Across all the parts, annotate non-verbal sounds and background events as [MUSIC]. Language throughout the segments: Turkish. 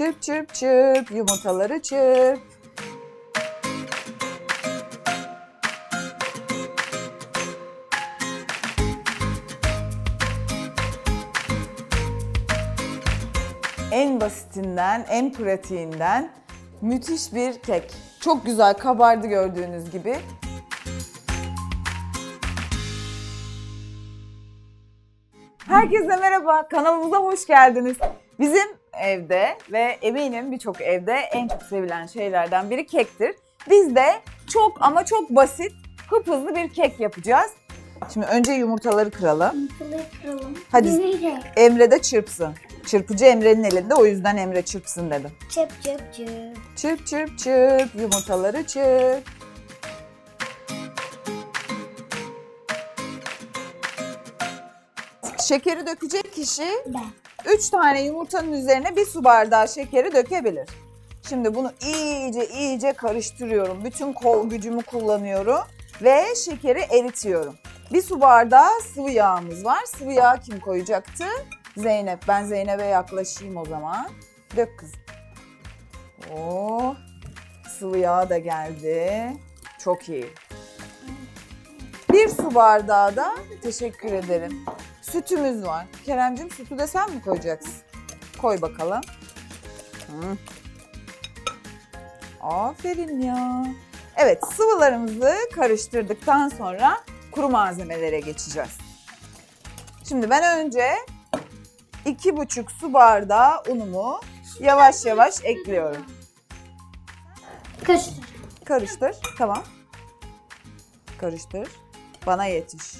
Çırp çırp çırp yumurtaları çırp. En basitinden, en pratiğinden müthiş bir kek. Çok güzel kabardı gördüğünüz gibi. Herkese merhaba, kanalımıza hoş geldiniz. Bizim evde ve eminim birçok evde en çok sevilen şeylerden biri kektir. Biz de çok ama çok basit, hızlı bir kek yapacağız. Şimdi önce yumurtaları kıralım. Yumurtaları kıralım. Hadi. Emre de çırpsın. Çırpıcı Emre'nin elinde o yüzden Emre çırpsın dedim. Çöp çöp çöp. Çırp çırp çırp yumurtaları çırp. Şekeri dökecek kişi Ben. 3 tane yumurtanın üzerine bir su bardağı şekeri dökebilir. Şimdi bunu iyice iyice karıştırıyorum. Bütün kol gücümü kullanıyorum ve şekeri eritiyorum. Bir su bardağı sıvı yağımız var. Sıvı yağ kim koyacaktı? Zeynep. Ben Zeynep'e yaklaşayım o zaman. Dök kızım. Oh, sıvı yağ da geldi. Çok iyi. Bir su bardağı da teşekkür ederim. Sütümüz var. Keremcim sütü de sen mi koyacaksın? Koy bakalım. Hı. Aferin ya. Evet sıvılarımızı karıştırdıktan sonra kuru malzemelere geçeceğiz. Şimdi ben önce iki buçuk su bardağı unumu yavaş yavaş ekliyorum. Karıştır. Karıştır. Tamam. Karıştır. Bana yetiş.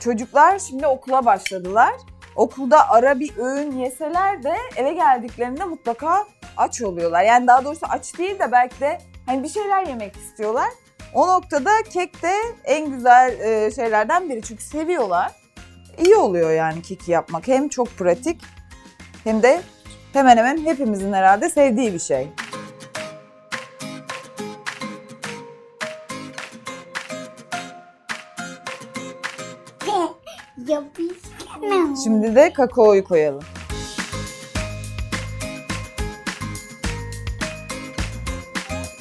Çocuklar şimdi okula başladılar. Okulda ara bir öğün yeseler de eve geldiklerinde mutlaka aç oluyorlar. Yani daha doğrusu aç değil de belki de hani bir şeyler yemek istiyorlar. O noktada kek de en güzel e, şeylerden biri çünkü seviyorlar. İyi oluyor yani keki yapmak. Hem çok pratik hem de hemen hemen hepimizin herhalde sevdiği bir şey. Şimdi de kakaoyu koyalım.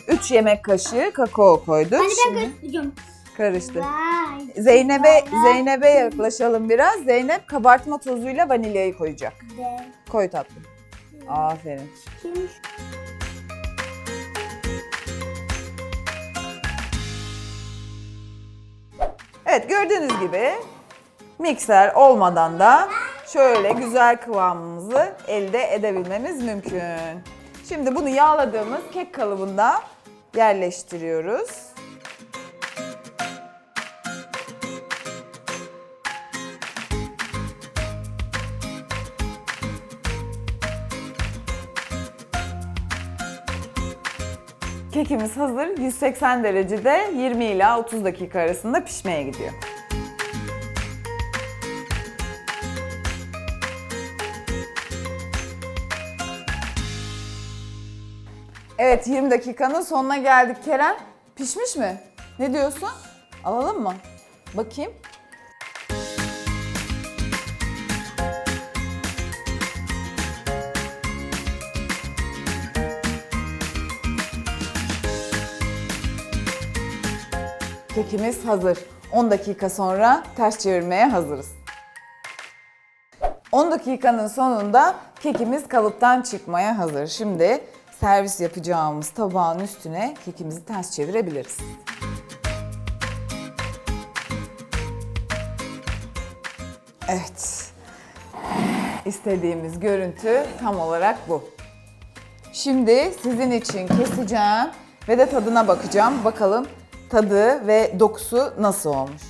Üç yemek kaşığı kakao koyduk. Ben Şimdi karıştıracağım. Vay. Zeynep'e. Zeynep'e yaklaşalım biraz. Zeynep kabartma tozuyla vanilyayı koyacak. De. Koy tatlım. Aferin. Evet gördüğünüz gibi mikser olmadan da şöyle güzel kıvamımızı elde edebilmemiz mümkün. Şimdi bunu yağladığımız kek kalıbında yerleştiriyoruz. Kekimiz hazır. 180 derecede 20 ila 30 dakika arasında pişmeye gidiyor. Evet 20 dakikanın sonuna geldik Kerem. Pişmiş mi? Ne diyorsun? Alalım mı? Bakayım. Kekimiz hazır. 10 dakika sonra ters çevirmeye hazırız. 10 dakikanın sonunda kekimiz kalıptan çıkmaya hazır. Şimdi servis yapacağımız tabağın üstüne kekimizi ters çevirebiliriz. Evet. İstediğimiz görüntü tam olarak bu. Şimdi sizin için keseceğim ve de tadına bakacağım. Bakalım tadı ve dokusu nasıl olmuş.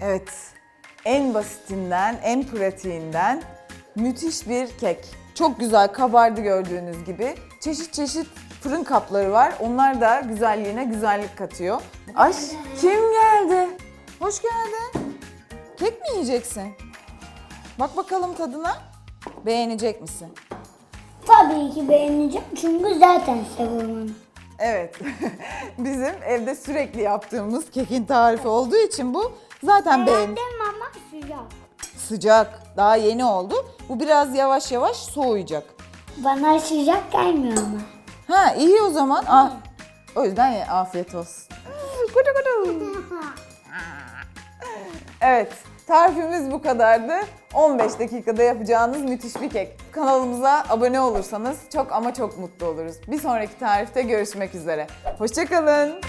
Evet, en basitinden, en pratiğinden müthiş bir kek. Çok güzel kabardı gördüğünüz gibi. Çeşit çeşit fırın kapları var. Onlar da güzelliğine güzellik katıyor. Ay kim geldi? Hoş geldin. Kek mi yiyeceksin? Bak bakalım tadına. Beğenecek misin? Tabii ki beğeneceğim çünkü zaten seviyorum. Evet. [LAUGHS] Bizim evde sürekli yaptığımız kekin tarifi olduğu için bu Zaten beğen Beğendim ama sıcak. sıcak. Daha yeni oldu. Bu biraz yavaş yavaş soğuyacak. Bana sıcak gelmiyor ama. Ha iyi o zaman. Ah. O yüzden ye, afiyet olsun. Kudu kudu. Evet, tarifimiz bu kadardı. 15 dakikada yapacağınız müthiş bir kek. Kanalımıza abone olursanız çok ama çok mutlu oluruz. Bir sonraki tarifte görüşmek üzere. Hoşçakalın.